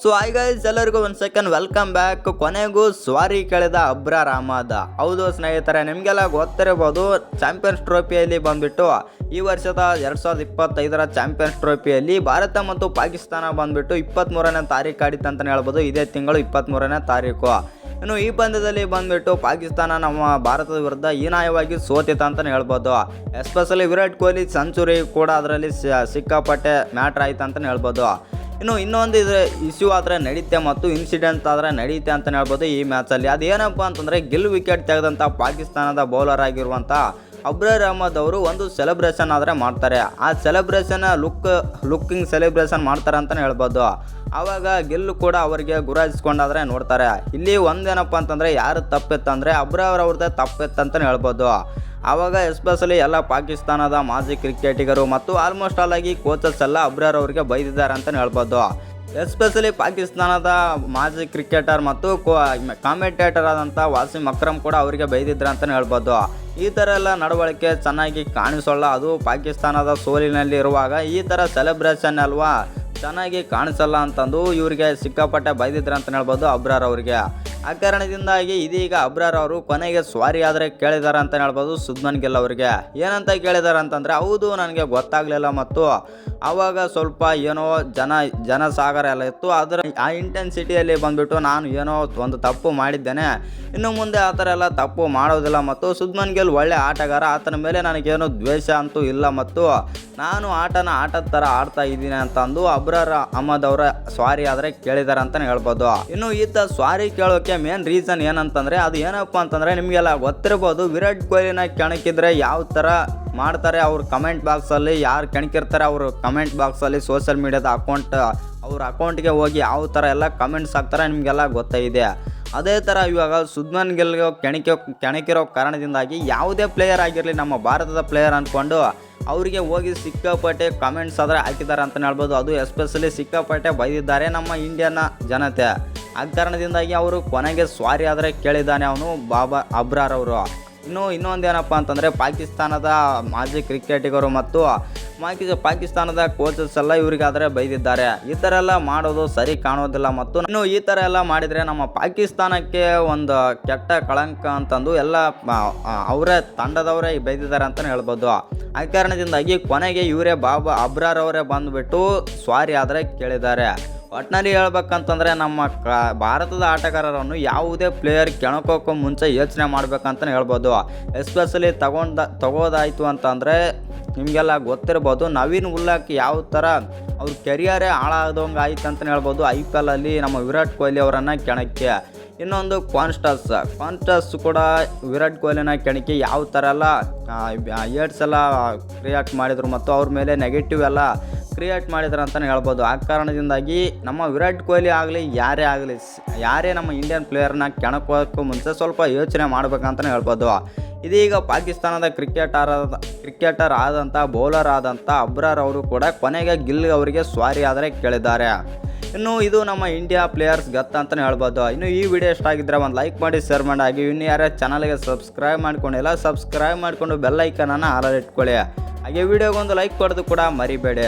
So hi ಎಲ್ಲರಿಗೂ ಒಂದು second welcome back ಕೊನೆಗೂ ಸ್ವಾರಿ ಕಳೆದ ಅಬ್ರ ಅಹಮದ್ ಹೌದು ಸ್ನೇಹಿತರೆ, ನಿಮಗೆಲ್ಲ ಗೊತ್ತಿರಬಹುದು ಚಾಂಪಿಯನ್ಸ್ ಟ್ರೋಫಿಯಲ್ಲಿ ಬಂದ್ಬಿಟ್ಟು ಈ ವರ್ಷದ ಎರಡು ಸಾವಿರದ ಇಪ್ಪತ್ತೈದರ ಚಾಂಪಿಯನ್ಸ್ ಟ್ರೋಫಿಯಲ್ಲಿ ಭಾರತ ಮತ್ತು ಪಾಕಿಸ್ತಾನ ಬಂದ್ಬಿಟ್ಟು ಇಪ್ಪತ್ತ್ಮೂರನೇ ತಾರೀಕು ಆಡಿತ್ತು ಅಂತಲೇ ಹೇಳ್ಬೋದು. ಇದೇ ತಿಂಗಳು ಇಪ್ಪತ್ತ್ಮೂರನೇ ತಾರೀಕು. ಇನ್ನು ಈ ಪಂದ್ಯದಲ್ಲಿ ಬಂದ್ಬಿಟ್ಟು ಪಾಕಿಸ್ತಾನ ನಮ್ಮ ಭಾರತದ ವಿರುದ್ಧ ಹೀನಾಯವಾಗಿ ಸೋತಿತ್ತು ಅಂತಲೇ ಹೇಳ್ಬೋದು. ಎಸ್ಪೆಷಲಿ ವಿರಾಟ್ ಕೊಹ್ಲಿ ಸೆಂಚುರಿ ಕೂಡ ಅದರಲ್ಲಿ ಸಿಕ್ಕಾಪಟ್ಟೆ ಮ್ಯಾಟ್ರ್ ಆಯ್ತು ಅಂತಲೇ ಹೇಳ್ಬೋದು. ಇನ್ನು ಇನ್ನೊಂದು ಇದ್ರೆ ಇಶ್ಯೂ ಆದರೆ ನಡೀತೆ ಮತ್ತು ಇನ್ಸಿಡೆಂಟ್ ಆದರೆ ನಡೀತೆ ಅಂತಲೇ ಹೇಳ್ಬೋದು ಈ ಮ್ಯಾಚಲ್ಲಿ ಅದೇನಪ್ಪ ಅಂತಂದರೆ ಗೆಲ್ ವಿಕೆಟ್ ತೆಗೆದಂಥ ಪಾಕಿಸ್ತಾನದ ಬೌಲರ್ ಆಗಿರುವಂಥ ಅಬ್ರಾರ್ ಅಹಮದ್ ಅವರು ಒಂದು ಸೆಲೆಬ್ರೇಷನ್ ಆದರೆ ಮಾಡ್ತಾರೆ. ಆ ಸೆಲೆಬ್ರೇಷನ್ ಲುಕ್ ಲುಕ್ಕಿಂಗ್ ಸೆಲೆಬ್ರೇಷನ್ ಮಾಡ್ತಾರೆ ಅಂತಲೇ ಹೇಳ್ಬೋದು. ಆವಾಗ ಗೆಲ್ಲು ಕೂಡ ಅವರಿಗೆ ಗುರಾಯಿಸ್ಕೊಂಡಾದ್ರೆ ನೋಡ್ತಾರೆ. ಇಲ್ಲಿ ಒಂದೇನಪ್ಪ ಅಂತಂದರೆ ಯಾರು ತಪ್ಪಿತ್ತಂದರೆ ಅಬ್ರಾರ್ ಅವ್ರದ್ದೇ ತಪ್ಪಿತ್ತಂತಲೇ ಹೇಳ್ಬೋದು. ಆವಾಗ ಎಸ್ಪೆಷಲಿ ಎಲ್ಲ ಪಾಕಿಸ್ತಾನದ ಮಾಜಿ ಕ್ರಿಕೆಟಿಗರು ಮತ್ತು ಆಲ್ಮೋಸ್ಟ್ ಆಲ್ ಆಗಿ ಕೋಚಸ್ ಎಲ್ಲ ಅಬ್ರಾರ್ ಅವರಿಗೆ ಬೈದಿದ್ದಾರೆ ಅಂತಲೇ ಹೇಳ್ಬೋದು. ಎಸ್ಪೆಷಲಿ ಪಾಕಿಸ್ತಾನದ ಮಾಜಿ ಕ್ರಿಕೆಟರ್ ಮತ್ತು ಕಾಮೆಂಟೇಟರ್ ಆದಂಥ ವಾಸಿಮ್ ಅಕ್ರಮ್ ಕೂಡ ಅವರಿಗೆ ಬೈದಿದ್ರು ಅಂತಲೇ ಹೇಳ್ಬೋದು. ಈ ಥರ ಎಲ್ಲ ನಡವಳಿಕೆ ಚೆನ್ನಾಗಿ ಕಾಣಿಸೋಲ್ಲ. ಅದು ಪಾಕಿಸ್ತಾನದ ಸೋಲಿನಲ್ಲಿ ಇರುವಾಗ ಈ ಥರ ಸೆಲೆಬ್ರೇಷನ್ ಅಲ್ವಾ? ಚೆನ್ನಾಗಿ ಕಾಣಿಸಲ್ಲ ಅಂತಂದು ಇವರಿಗೆ ಸಿಕ್ಕಾಪಟ್ಟೆ ಬೈದಿದ್ರು ಅಂತ ಹೇಳ್ಬೋದು ಅಬ್ರಾರ್ ಅವರಿಗೆ. ಆ ಕಾರಣದಿಂದಾಗಿ ಇದೀಗ ಅಬ್ರಾರ್ ಅವರು ಕೊನೆಗೆ ಸ್ವಾರಿ ಆದರೆ ಕೇಳಿದ್ದಾರೆ ಅಂತ ಹೇಳ್ಬೋದು ಸುದ್ಮನ್ ಗಿಲ್ ಅವರಿಗೆ. ಏನಂತ ಕೇಳಿದ್ದಾರೆ ಅಂತಂದರೆ, ಹೌದು, ನನಗೆ ಗೊತ್ತಾಗಲಿಲ್ಲ ಮತ್ತು ಆವಾಗ ಸ್ವಲ್ಪ ಏನೋ ಜನ, ಜನಸಾಗರ ಎಲ್ಲ ಇತ್ತು. ಅದರ ಆ ಇಂಟೆನ್ಸಿಟಿಯಲ್ಲಿ ಬಂದುಬಿಟ್ಟು ನಾನು ಏನೋ ಒಂದು ತಪ್ಪು ಮಾಡಿದ್ದೇನೆ. ಇನ್ನು ಮುಂದೆ ಆ ಥರ ಎಲ್ಲ ತಪ್ಪು ಮಾಡೋದಿಲ್ಲ ಮತ್ತು ಸುದ್ಮನ್ ಗಿಲ್ ಒಳ್ಳೆ ಆಟಗಾರ. ಆತನ ಮೇಲೆ ನನಗೇನು ದ್ವೇಷ ಅಂತೂ ಇಲ್ಲ ಮತ್ತು ನಾನು ಆಟನ ಆಟದ ಥರ ಆಡ್ತಾ ಇದ್ದೀನಿ ಅಂತಂದು ಅಬ್ರಾರ್ ಅಹಮದ್ ಅವರ ಸ್ವಾರಿ ಆದರೆ ಕೇಳಿದ್ದಾರೆ ಅಂತಲೇ ಹೇಳ್ಬೋದು. ಇನ್ನು ಈತ ಸ್ವಾರಿ ಕೇಳೋಕೆ ಮೇನ್ ರೀಸನ್ ಏನಂತಂದರೆ ಅದು ಏನಪ್ಪ ಅಂತಂದರೆ ನಿಮಗೆಲ್ಲ ಗೊತ್ತಿರ್ಬೋದು ವಿರಾಟ್ ಕೊಹ್ಲಿನ ಕೆಣಕಿದ್ರೆ ಯಾವ ಥರ ಮಾಡ್ತಾರೆ ಅವ್ರ ಕಮೆಂಟ್ ಬಾಕ್ಸಲ್ಲಿ ಯಾರು ಕೆಣಕಿರ್ತಾರೆ ಅವರು ಕಮೆಂಟ್ ಬಾಕ್ಸಲ್ಲಿ ಸೋಷಿಯಲ್ ಮೀಡಿಯಾದ ಅಕೌಂಟ್ ಅವ್ರ ಅಕೌಂಟ್ಗೆ ಹೋಗಿ ಯಾವ ಥರ ಎಲ್ಲ ಕಮೆಂಟ್ಸ್ ಹಾಕ್ತಾರೆ ನಿಮಗೆಲ್ಲ ಗೊತ್ತಾಗಿದೆ ಅದೇ ಥರ ಇವಾಗ ಸುದ್ಮನ್ ಗಿಲ್ಗೆ ಕೆಣಕಿ, ಕೆಣಕಿರೋ ಕಾರಣದಿಂದಾಗಿ ಯಾವುದೇ ಪ್ಲೇಯರ್ ಆಗಿರಲಿ, ನಮ್ಮ ಭಾರತದ ಪ್ಲೇಯರ್ ಅಂದ್ಕೊಂಡು ಅವರಿಗೆ ಹೋಗಿ ಸಿಕ್ಕಾಪಟ್ಟೆ ಕಮೆಂಟ್ಸ್ ಆದರೆ ಹಾಕಿದ್ದಾರೆ ಅಂತಲೇ ಹೇಳ್ಬೋದು. ಅದು ಎಸ್ಪೆಷಲಿ ಸಿಕ್ಕಾಪಟ್ಟೆ ಬೈದಿದ್ದಾರೆ ನಮ್ಮ ಇಂಡಿಯಾನ ಜನತೆ. ಆ ಕಾರಣದಿಂದಾಗಿ ಅವರು ಕೊನೆಗೆ ಸ್ವಾರಿ ಆದರೆ ಕೇಳಿದ್ದಾನೆ ಅವನು ಬಾಬಾ ಅಬ್ರಾರ್ ಅವರು. ಇನ್ನು ಇನ್ನೊಂದು ಏನಪ್ಪ ಅಂತಂದರೆ ಪಾಕಿಸ್ತಾನದ ಮಾಜಿ ಕ್ರಿಕೆಟಿಗರು ಮತ್ತು ಮಾಕಿ ಪಾಕಿಸ್ತಾನದ ಕೋಚಸ್ ಎಲ್ಲ ಇವರಿಗಾದರೆ ಬೈದಿದ್ದಾರೆ. ಈ ಥರ ಎಲ್ಲ ಮಾಡೋದು ಸರಿ ಕಾಣೋದಿಲ್ಲ ಮತ್ತು ಇನ್ನು ಈ ಥರ ಎಲ್ಲ ಮಾಡಿದರೆ ನಮ್ಮ ಪಾಕಿಸ್ತಾನಕ್ಕೆ ಒಂದು ಕೆಟ್ಟ ಕಳಂಕ ಅಂತಂದು ಎಲ್ಲ ಅವರೇ ತಂಡದವರೇ ಬೈದಿದ್ದಾರೆ ಅಂತಲೇ ಹೇಳ್ಬೋದು. ಆ ಕಾರಣದಿಂದಾಗಿ ಕೊನೆಗೆ ಇವರೇ ಬಾಬಾ ಅಬ್ರಾರ್ ಅವರೇ ಬಂದುಬಿಟ್ಟು ಸ್ವಾರಿ ಆದರೆ ಕೇಳಿದ್ದಾರೆ. ಒಟ್ಟಿನಲ್ಲಿ ಹೇಳ್ಬೇಕಂತಂದರೆ ನಮ್ಮ ಕ ಭಾರತದ ಆಟಗಾರರನ್ನು ಯಾವುದೇ ಪ್ಲೇಯರ್ ಕೆಣಕೋಕ್ಕೂ ಮುಂಚೆ ಯೋಚನೆ ಮಾಡ್ಬೇಕಂತಲೇ ಹೇಳ್ಬೋದು. ಎಸ್ಪೆಷಲಿ ತಗೊಂಡ ತಗೋದಾಯಿತು ಅಂತಂದರೆ ನಿಮಗೆಲ್ಲ ಗೊತ್ತಿರ್ಬೋದು, ನವೀನ್ ಉಲ್ಲಾಕ್ ಯಾವ ಥರ ಅವ್ರ ಕೆರಿಯರೇ ಹಾಳಾದಂಗೆ ಆಯ್ತು ಅಂತಲೇ ಹೇಳ್ಬೋದು ಐ ಪಿ ಎಲಲ್ಲಿ ನಮ್ಮ ವಿರಾಟ್ ಕೊಹ್ಲಿ ಅವರನ್ನು ಕೆಣಕ್ಕೆ. ಇನ್ನೊಂದು ಕಾನ್ಸ್ಟಸ್ ಕಾನ್ಸ್ಟಸ್ ಕೂಡ ವಿರಾಟ್ ಕೊಹ್ಲಿನ ಕೆಣಕಿ ಯಾವ ಥರ ಎಲ್ಲ ಏಡ್ಸ್ ಎಲ್ಲ ಕ್ರಿಯಾಕ್ಟ್ ಮಾಡಿದರು ಮತ್ತು ಅವ್ರ ಮೇಲೆ ನೆಗೆಟಿವ್ ಎಲ್ಲ ಕ್ರಿಯೇಟ್ ಮಾಡಿದ್ರು ಅಂತಲೇ ಹೇಳ್ಬೋದು. ಆ ಕಾರಣದಿಂದಾಗಿ ನಮ್ಮ ವಿರಾಟ್ ಕೊಹ್ಲಿ ಆಗಲಿ, ಯಾರೇ ಆಗಲಿ ಯಾರೇ ನಮ್ಮ ಇಂಡಿಯನ್ ಪ್ಲೇಯರ್ನ ಕೆಣಕೋಕ್ಕೂ ಮುಂಚೆ ಸ್ವಲ್ಪ ಯೋಚನೆ ಮಾಡ್ಬೇಕಂತಲೇ ಹೇಳ್ಬೋದು. ಇದೀಗ ಪಾಕಿಸ್ತಾನದ ಕ್ರಿಕೆಟರ್ ಕ್ರಿಕೆಟರ್ ಆದಂಥ ಬೌಲರ್ ಆದಂಥ ಅಬ್ರಾರ್ ಅವರು ಕೂಡ ಕೊನೆಗೆ ಗಿಲ್ ಅವರಿಗೆ ಸ್ವಾರಿ ಆದರೆ ಕೇಳಿದ್ದಾರೆ. ಇನ್ನು ಇದು ನಮ್ಮ ಇಂಡಿಯಾ ಪ್ಲೇಯರ್ಸ್ ಗತ್ತ ಅಂತಲೇ ಹೇಳ್ಬೋದು. ಇನ್ನು ಈ ವಿಡಿಯೋ ಇಷ್ಟ ಆಗಿದ್ದರೆ ಒಂದು ಲೈಕ್ ಮಾಡಿ ಶೇರ್ ಮಾಡಿ. ಹಾಗೆ ಇನ್ನು ಯಾರೇ ಚಾನಲ್ಗೆ ಸಬ್ಸ್ಕ್ರೈಬ್ ಮಾಡ್ಕೊಂಡಿಲ್ಲ ಸಬ್ಸ್ಕ್ರೈಬ್ ಮಾಡಿಕೊಂಡು ಬೆಲ್ ಐಕನನ್ನು ಹಾರಲ್ಲಿ ಇಟ್ಕೊಳ್ಳಿ. ಹಾಗೆ ವಿಡಿಯೋಗೊಂದು ಲೈಕ್ ಕೊಡೋದು ಕೂಡ ಮರಿಬೇಡಿ.